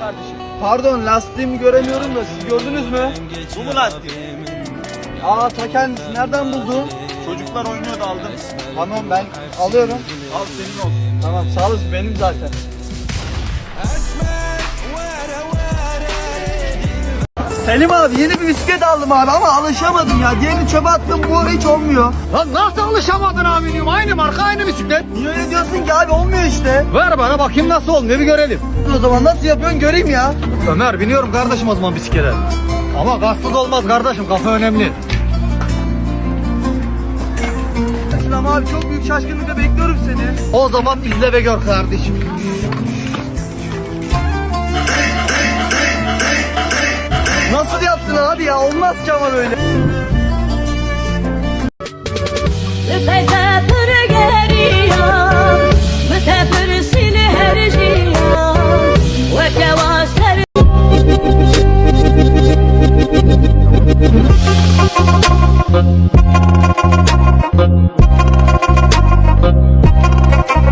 Kardeşim. Pardon lastiğimi göremiyorum da siz gördünüz mü? Bu mu lastik? Aa ta kendisi nereden buldun? Çocuklar oynuyordu aldım. Tamam ben alıyorum. Al senin olsun. Tamam sağ olasın benim zaten. Selim abi yeni bir bisiklet aldım abi ama alışamadım ya. Diğerini çöpe attım bu hiç olmuyor. Lan nasıl alışamadın aminim? Aynı marka aynı bisiklet. Niye öyle diyorsun ki abi olmuyor işte. Ver bana bakayım nasıl olmuyor bir görelim. O zaman nasıl yapıyorsun göreyim ya. Ömer biniyorum kardeşim o zaman bisiklete. Ama gazsız olmaz kardeşim kafa önemli. Selam abi çok büyük şaşkınlıkla bekliyorum seni. O zaman izle ve gör kardeşim. Yaptın abi ya olmaz ki ama böyle.